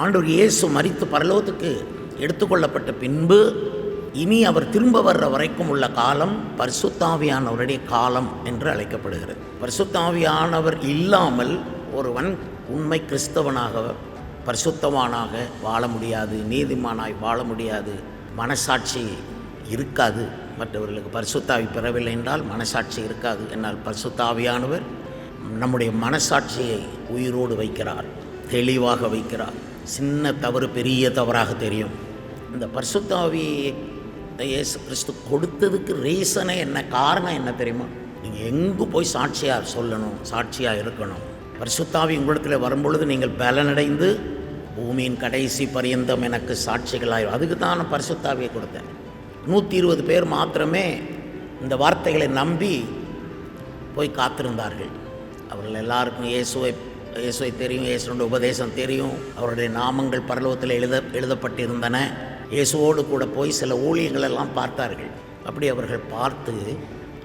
ஆண்டவர் இயேசு மறித்து பரலோகத்துக்கு எடுத்துக்கொள்ளப்பட்ட பின்பு இனி அவர் திரும்ப வர்ற வரைக்கும் உள்ள காலம் பரிசுத்தாவியானவருடைய காலம் என்று அழைக்கப்படுகிறது. பரிசுத்தாவியானவர் இல்லாமல் ஒருவன் உண்மை கிறிஸ்தவனாக பரிசுத்தவானாக வாழ முடியாது நீதிமானாய் வாழ முடியாது மனசாட்சி இருக்காது. மற்றவர்களுக்கு பரிசுத்தாவி பெறவில்லை என்றால் மனசாட்சி இருக்காது என்னால் பரிசுத்தாவியானவர் நம்முடைய மனசாட்சியை உயிரோடு வைக்கிறார் தெளிவாக வைக்கிறார். சின்ன தவறு பெரிய தவறாக தெரியும். இந்த பரிசுத்தாவி இயேசு கிறிஸ்து கொடுத்ததுக்கு ரீசனே என்ன காரணம் என்ன தெரியுமா? நீங்கள் எங்கே போய் சாட்சியாக சொல்லணும் சாட்சியாக இருக்கணும்? பரிசுத்தாவி உங்களிடத்தில் வரும்பொழுது நீங்கள் பலனடைந்து பூமியின் கடைசி பரியந்தம் எனக்கு சாட்சிகளாய் அதுக்கு தான் நான் பரிசுத்தாவியை கொடுத்தேன். நூற்றி இருபது பேர் மாத்திரமே இந்த வார்த்தைகளை நம்பி போய் காத்திருந்தார்கள். அவர்கள் எல்லாருக்கும் இயேசுவை இயேசுவை தெரியும் இயேசுடைய உபதேசம் தெரியும். அவருடைய நாமங்கள் பரலோகத்தில் எழுத எழுதப்பட்டிருந்தன. இயேசுவோடு கூட போய் சில ஊழியங்கள் எல்லாம் பார்த்தார்கள். அப்படி அவர்கள் பார்த்து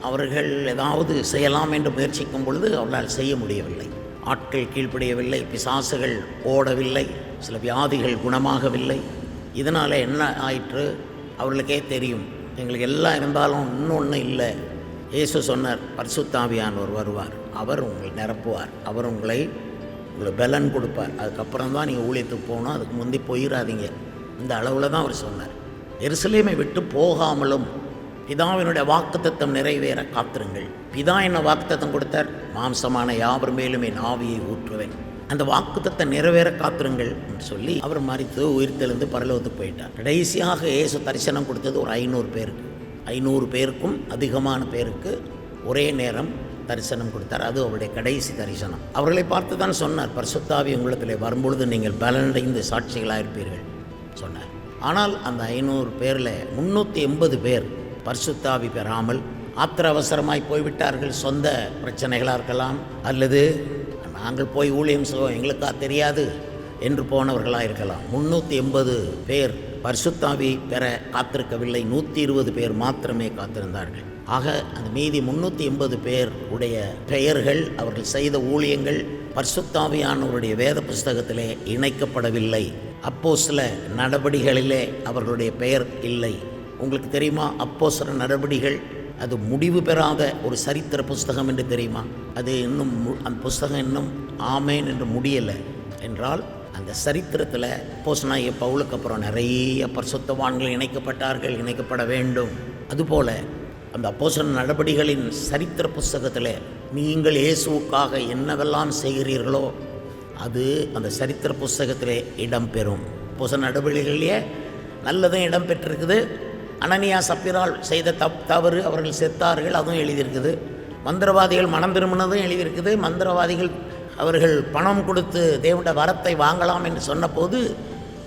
அவர்கள் ஏதாவது செய்யலாம் என்று முயற்சிக்கும் பொழுது அவர்களால் செய்ய முடியவில்லை. ஆட்கள் கீழ்ப்படியவில்லை பிசாசுகள் ஓடவில்லை சில வியாதிகள் குணமாகவில்லை. இதனால் என்ன ஆயிற்று? அவர்களுக்கே தெரியும் எங்களுக்கு எல்லாம் இருந்தாலும் இன்னொன்று இல்லை. இயேசு சொன்னார் பரிசுத்தாவியானவர் வருவார். அவர் உங்களை நிரப்புவார். அவர் உங்களை உங்களுக்கு பலன் கொடுப்பார். அதுக்கப்புறம் தான் நீங்கள் ஊழியத்துக்கு போகணும். அதுக்கு முந்தி போயிடாதீங்க இந்த அளவில் தான் அவர் சொன்னார். எருசலேமை விட்டு போகாமலும் பிதாவினுடைய வாக்குத்தத்தம் நிறைவேற காத்திருங்கள். பிதா என்ன வாக்குத்தத்தம் கொடுத்தார்? மாம்சமான யாவர் மேலும் என் ஆவியை ஊற்றுவேன். அந்த வாக்குத்தத்தை நிறைவேற காத்திருங்கள் சொல்லி அவர் மறித்து உயிர்த்தெழுந்து பரலோகத்துக்கு போயிட்டார். கடைசியாக இயேசு தரிசனம் கொடுத்தது ஒரு ஐநூறு பேருக்கு. ஐநூறு பேருக்கும் அதிகமான பேருக்கு ஒரே நேரம் தரிசனம் கொடுத்தார். அது அவருடைய கடைசி தரிசனம். அவர்களை பார்த்து தான் சொன்னார் பரிசுத்தாவி உங்களிடத்தில் வரும்பொழுது நீங்கள் பலனடைந்து சாட்சிகளாக இருப்பீர்கள் சொன்னார். ஆனால் அந்த ஐநூறு பேரில் முந்நூற்றி எண்பது பேர் பரிசுத்தாவி பெறாமல் ஆத்திர அவசரமாய் போய்விட்டார்கள். சொந்த பிரச்சனைகளாக இருக்கலாம் அல்லது நாங்கள் போய் ஊழியம் செய்வோம் எங்களுக்கா தெரியாது என்று போனவர்களாக இருக்கலாம். முந்நூற்றி எண்பது பேர் பரிசுத்தாவி பெற காத்திருக்கவில்லை. நூற்றி இருபது பேர் மாத்திரமே காத்திருந்தார்கள். ஆக அந்த மீதி முந்நூற்றி எண்பது பேர் உடைய பெயர்கள் அவர்கள் செய்த ஊழியங்கள் பரிசுத்தாவியானவருடைய வேத புஸ்தகத்திலே இணைக்கப்படவில்லை. அப்போ சில நடவடிகளிலே அவர்களுடைய பெயர் இல்லை. உங்களுக்கு தெரியுமா? அப்போ சில நடவடிகள் அது முடிவு பெறாத ஒரு சரித்திர புஸ்தகம் என்று தெரியுமா? அது இன்னும் மு- அந்த புஸ்தகம் இன்னும் ஆமேன் என்று முடியலை. என்றால் அந்த சரித்திரத்தில் போசனாய பவுலுக்கு அப்புறம் நிறைய பரிசுத்தவான்கள் இணைக்கப்பட்டார்கள் இணைக்கப்பட வேண்டும். அதுபோல அந்த அப்போசன நடபடிகளின் சரித்திர புஸ்தகத்தில் நீங்கள் இயேசுவுக்காக என்னவெல்லாம் செய்கிறீர்களோ அது அந்த சரித்திர புஸ்தகத்திலே இடம்பெறும். அப்போசன நடவடிக்கைகளிலே நல்லதும் இடம் பெற்றிருக்குது அனனியா சப்பிரால் செய்த தப் தவறு அவர்கள் செத்தார்கள் அதுவும் எழுதியிருக்குது. மந்திரவாதிகள் மனம் திரும்பினதும் எழுதியிருக்குது. மந்திரவாதிகள் அவர்கள் பணம் கொடுத்து தேவனுடைய வரத்தை வாங்கலாம் என்று சொன்னபோது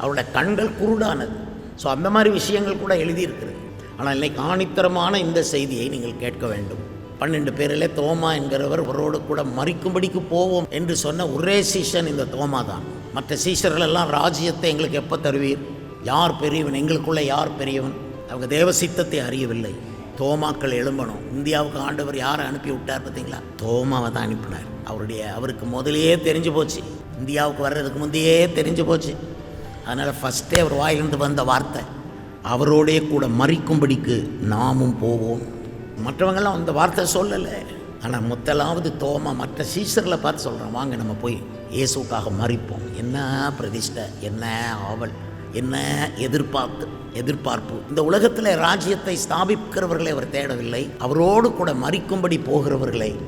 அவருடைய கண்கள் குருடானது. ஸோ அந்த மாதிரி விஷயங்கள் கூட எழுதியிருக்கிறது. ஆனால் இன்னைக்கு ஆணித்தரமான இந்த செய்தியை நீங்கள் கேட்க வேண்டும். பன்னெண்டு பேரிலே தோமா என்கிறவர் அவரோடு கூட மறிக்கும்படிக்கு போவோம் என்று சொன்ன ஒரே சீஷன் இந்த தோமா தான். மற்ற சீஷர்கள் எல்லாம் ராஜ்யத்தை எங்களுக்கு எப்போ தருவீர்? யார் பெரியவன்? எங்களுக்குள்ளே யார் பெரியவன்? அவங்க தேவ சித்தத்தை அறியவில்லை. தோமாக்கள் எழும்பணும். இந்தியாவுக்கு ஆண்டவர் யாரை அனுப்பி விட்டார் பார்த்தீங்களா? தோமாவை தான் அனுப்பினார். அவருடைய அவருக்கு முதலையே தெரிஞ்சு போச்சு. இந்தியாவுக்கு வர்றதுக்கு முந்தையே தெரிஞ்சு போச்சு. அதனால் ஃபஸ்ட்டே அவர் வாயிலிருந்து வந்த வார்த்தை அவரோடைய கூட மறிக்கும்படிக்கு நாமும் போவோம். மற்றவங்கெல்லாம் அந்த வார்த்தை சொல்லலை. ஆனால் முத்தலாவது தோமா மற்ற சீசர்களை பார்த்து சொல்கிறோம் வாங்க நம்ம போய் இயேசுக்காக மறிப்போம். என்ன பிரதிஷ்டை? என்ன ஆவல்? என்ன எதிர்பார்த்து எதிர்பார்ப்பு? இந்த உலகத்தில் ராஜ்யத்தை ஸ்தாபிக்கிறவர்களை அவர் தேடவில்லை. அவரோடு கூட மறிக்கும்படி போகிறவர்களை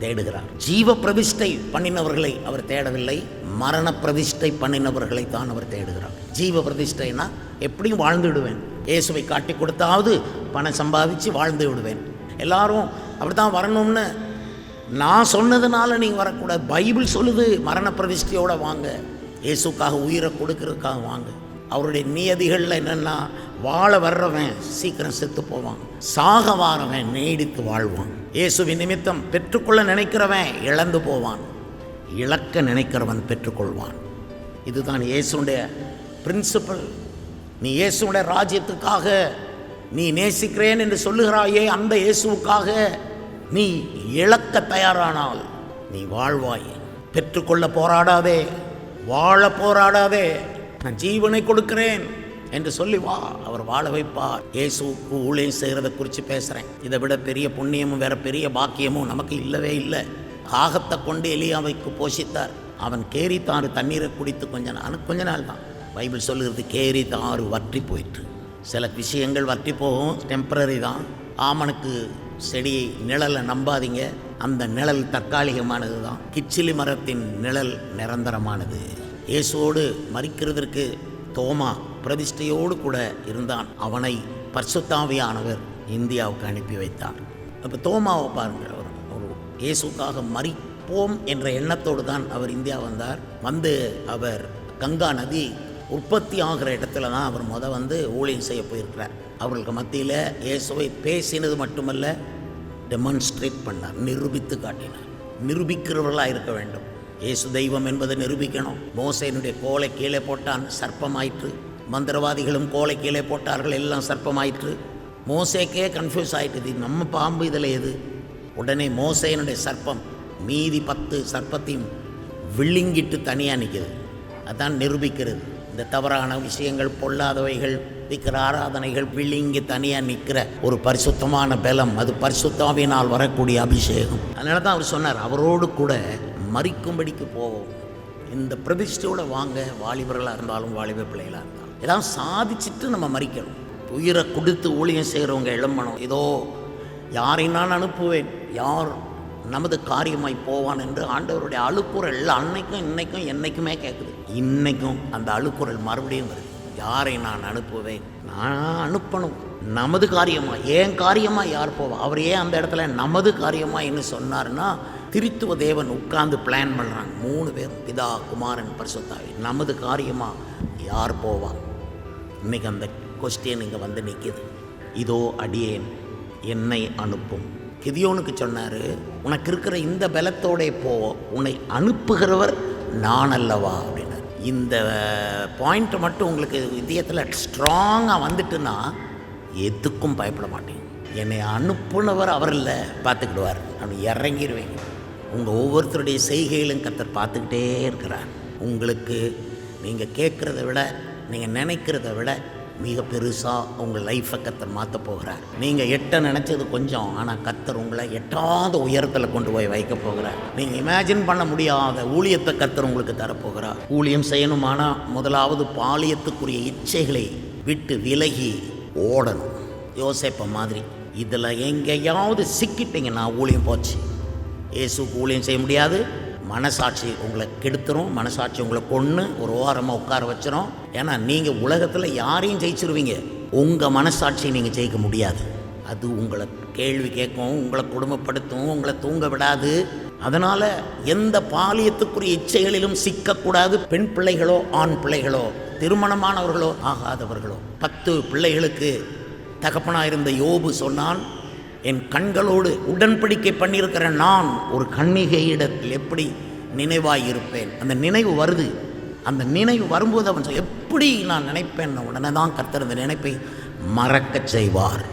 தேடுகிறார். ஜீவ பிரதிஷ்டை பண்ணினவர்களை அவர் தேடவில்லை. மரண பிரதிஷ்டை பண்ணினவர்களை தான் அவர் தேடுகிறார். ஜீவ பிரதிஷ்டைனா எப்படியும் வாழ்ந்து விடுவேன். இயேசுவை காட்டி கொடுத்தாவது பணம் சம்பாதிச்சு வாழ்ந்து விடுவேன். எல்லாரும் அப்படி தான் வரணும்னு நான் சொன்னதுனால நீங்கள் வரக்கூடாது. பைபிள் சொல்லுது மரண பிரதிஷ்டையோட வாங்க. இயேசுக்காக உயிரை கொடுக்கறதுக்காக வாங்க. அவருடைய நியதிகளில் என்னென்னா வாழ வர்றவன் சீக்கிரம் செத்து போவான். சாக வாரவன் நீடித்து வாழ்வான். இயேசுவின் நிமித்தம் பெற்றுக்கொள்ள நினைக்கிறவன் இழந்து போவான். இழக்க நினைக்கிறவன் பெற்றுக்கொள்வான். இதுதான் இயேசுடைய பிரின்சிபல் நீ இயேசுடைய ராஜ்யத்துக்காக நீ நேசிக்கிறேன் என்று சொல்லுகிறாயே அந்த இயேசுவுக்காக நீ இழக்க தயாரானால் நீ வாழ்வாய். பெற்றுக்கொள்ள போராடாதே வாழ போராடாதே. நான் ஜீவனை கொடுக்கிறேன் என்று சொல்லி வா அவர் வாழ வைப்பார். இயேசுக்கு ஊழியம் செய்கிறத குறித்து பேசுகிறேன் இதை விட பெரிய புண்ணியமும் வேற பெரிய பாக்கியமும் நமக்கு இல்லவே இல்லை. காகத்தை கொண்டு எலியாவைக்கு போஷித்தார். அவன் கேரி தாறு தண்ணீரை குடித்து கொஞ்ச நாள் கொஞ்ச நாள் தான். பைபிள் சொல்லுகிறது கேரி தாறு வற்றி போயிற்று. சில விஷயங்கள் வற்றி போகும் டெம்பரரி தான். ஆமனுக்கு செடி நிழலை நம்பாதீங்க. அந்த நிழல் தற்காலிகமானது தான். கிச்சிலி மரத்தின் நிழல் நிரந்தரமானது. இயேசுவோடு மறிக்கிறதற்கு தோமா பிரதிஷ்டையோடு கூட இருந்தான். அவனை பர்சுத்தாவியானவர் இந்தியாவுக்கு அனுப்பி வைத்தார். அப்போ தோமாவை பாருங்கள் அவர். ஒரு இயேசுக்காக மறிப்போம் என்ற எண்ணத்தோடு தான் அவர் இந்தியா வந்தார். வந்து அவர் கங்கா நதி உற்பத்தி ஆகிற இடத்துல தான் அவர் முத வந்து ஊழியம் செய்ய போயிருக்கிறார். அவர்களுக்கு மத்தியில் இயேசுவை பேசினது மட்டுமல்ல டெமான்ஸ்ட்ரேட் பண்ணார் நிரூபித்து காட்டினார். நிரூபிக்கிறவர்களாக இருக்க வேண்டும். இயேசு தெய்வம் என்பதை நிரூபிக்கணும். மோசையினுடைய கோலை கீழே போட்டான் சர்ப்பமாயிற்று. மந்திரவாதிகளும் கோலை கீழே போட்டார்கள் எல்லாம் சர்ப்பமாயிற்று. மோசேக்கே கன்ஃபியூஸ் ஆயிட்டுது நம்ம பாம்பு இதில் எது? உடனே மோசையினுடைய சர்ப்பம் மீதி பத்து சர்ப்பத்தையும் விழுங்கிட்டு தனியாக நிற்கிறது அதான் நிரூபிக்கிறது. இந்த தவறான விஷயங்கள் பொல்லாதவைகள் விக்கிற ஆராதனைகள் விழுங்கி தனியாக நிற்கிற ஒரு பரிசுத்தமான பலம் அது பரிசுத்தாவினால் வரக்கூடிய அபிஷேகம். அதனால தான் அவர் சொன்னார் அவரோடு கூட மறிக்கும்படிக்கு போவோம். இந்த பிரதிஷ்டையோடு வாங்க வாலிபர்களாக இருந்தாலும் வாலிப பிள்ளைகளாக இருந்தாலும். எல்லாம் சாதிச்சுட்டு நம்ம மறிக்கணும். உயிரை கொடுத்து ஊழியம் செய்கிறவங்க இளம்பணும் இதோ யாரை நான் அனுப்புவேன்? யார் நமது காரியமாய் போவான் என்று ஆண்டவருடைய அழுக்குறல் அன்னைக்கும் இன்னைக்கும் என்னைக்குமே கேட்குது. இன்னைக்கும் அந்த அழுக்குறல் மறுபடியும் வருது. யாரை நான் அனுப்புவேன்? நான் அனுப்பணும். நமது காரியமாக ஏன் காரியமாக யார் போவா? அவர் ஏன் அந்த இடத்துல நமது காரியமா என்ன சொன்னார்னா திருத்துவ தேவன் உட்கார்ந்து பிளான் பண்ணுறாங்க மூணு பேரும் பிதா குமாரன் பரிசுத்தாவி. நமது காரியமாக யார் போவா? இன்னைக்கு அந்த கொஸ்டின் இங்கே வந்து நிற்கிது இதோ அடியேன் என்னை அனுப்பும். கிதியோனுக்கு சொன்னார் உனக்கு இருக்கிற இந்த பலத்தோடே போ. உன்னை அனுப்புகிறவர் நான் அல்லவா? அப்படின்னார். இந்த பாயிண்ட் மட்டும் உங்களுக்கு இதயத்தில் ஸ்ட்ராங்காக வந்துட்டுன்னா எதுக்கும் பயப்பட மாட்டேன். என்னை அனுப்புனவர் அவர் இல்லை. பார்த்துக்கிடுவார். அப்படி இறங்கிடுவேன் உங்கள் ஒவ்வொருத்தருடைய செய்கையிலும் கத்தர் பார்த்துக்கிட்டே இருக்கிறார். உங்களுக்கு நீங்கள் கேட்குறத விட நீங்கள் நினைக்கிறத விட மிக பெருசாக உங்கள் லைஃப்பை கத்தர் மாற்ற போகிறார். நீங்கள் எட்ட நினச்சது கொஞ்சம் ஆனால் கத்தர் உங்களை எட்டாத உயரத்தில் கொண்டு போய் வைக்க போகிறார். நீங்கள் இமேஜின் பண்ண முடியாத ஊழியத்தை கத்தர் உங்களுக்கு தரப்போகிறார். ஊழியம் செய்யணுமானால் முதலாவது பாலியத்துக்குரிய இச்சைகளை விட்டு விலகி ஓடணும். யோசிப்ப மாதிரி. இதில் எங்கேயாவது சிக்கிட்டீங்கன்னா ஊழியம் போச்சு. இயேசுக்கு ஊழியம் செய்ய முடியாது. மனசாட்சி உங்களை கெடுத்துரும். மனசாட்சி உங்களை கொன்று ஒரு ஓரமாக உட்கார வச்சிரும். ஏன்னா நீங்கள் உலகத்தில் யாரையும் ஜெயிச்சிருவீங்க. உங்கள் மனசாட்சியை நீங்கள் ஜெயிக்க முடியாது. அது உங்களை கேள்வி கேட்கும் உங்களை குடும்பப்படுத்தும் உங்களை தூங்க விடாது. அதனால் எந்த பாலியத்துக்குரிய இச்சைகளிலும் சிக்கக்கூடாது. பெண் பிள்ளைகளோ ஆண் பிள்ளைகளோ. திருமணமானவர்களோ ஆகாதவர்களோ. பத்து பிள்ளைகளுக்கு தகப்பனாக இருந்த யோபு சொன்னான் என் கண்களோடு உடன்படிக்கை பண்ணியிருக்கிற நான் ஒரு கண்ணிகையிடத்தில் எப்படி நினைவாக இருப்பேன் அந்த நினைவு வருது. அந்த நினைவு வரும்போது அவன் எப்படி நான் நினைப்பேன்? உடனே தான் கர்த்தர் அந்த நினைப்பை மறக்கச் செய்வார்.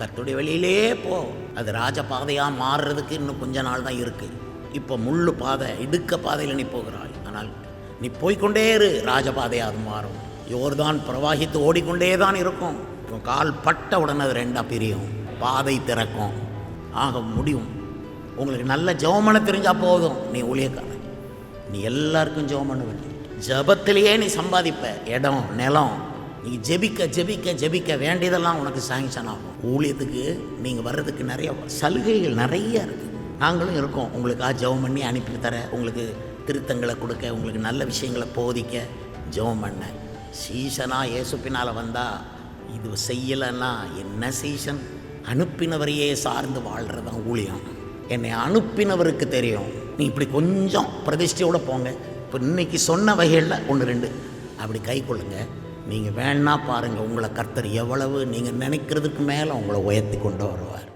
கர்த்துடைய வெளியிலே போ. அது ராஜபாதையாக மாறுறதுக்கு இன்னும் கொஞ்ச நாள் தான் இருக்குது இப்போ முள்ளு பாதை இடுக்க பாதையில் நீ போகிறாய். ஆனால் நீ போய்க்கொண்டே இரு ராஜபாதை அது மாறும். யோர்தான் பிரவாகித்து ஓடிக்கொண்டே தான் இருக்கும். உன் கால் பட்ட உடனே அது ரெண்டாக பிரியும். பாதை திறக்கும். ஆக முடியும். உங்களுக்கு நல்ல ஜெபமன தெரிஞ்சால் போதும் நீ ஊழியக்காரன். நீ எல்லாருக்கும் ஜெபம் பண்ண ஜபத்திலேயே நீ சம்பாதிப்ப. இடம் நிலம். நீ ஜெபிக்க ஜெபிக்க ஜெபிக்க வேண்டியதெல்லாம் உனக்கு சாங்ஷன் ஆகும். ஊழியத்துக்கு நீங்கள் வர்றதுக்கு நிறைய சலுகைகள் நிறைய இருக்குது நாங்களும் இருக்கோம். உங்களுக்காக ஜெபம் பண்ணி அனுப்பி தர உங்களுக்கு திருத்தங்களை கொடுக்க உங்களுக்கு நல்ல விஷயங்களை போதிக்க ஜெபம் பண்ண. சீசனாக இயேசு பின்னால் வந்தால் இது செய்யலைன்னா என்ன சீசன் அனுப்பினவரையே சார்ந்து வாழ்கிறது தான் ஊழியம். என்னை அனுப்பினவருக்கு தெரியும். நீ இப்படி கொஞ்சம் பிரதிஷ்டையோடு போங்க. இப்போ இன்னைக்கு சொன்ன வகைகளில் ஒன்று ரெண்டு. அப்படி கை கொள்ளுங்க. நீங்கள் வேணா பாருங்கள் உங்களை கர்த்தர் எவ்வளவு நீங்கள் நினைக்கிறதுக்கு மேலே உங்களை உயர்த்தி கொண்டு வருவார்.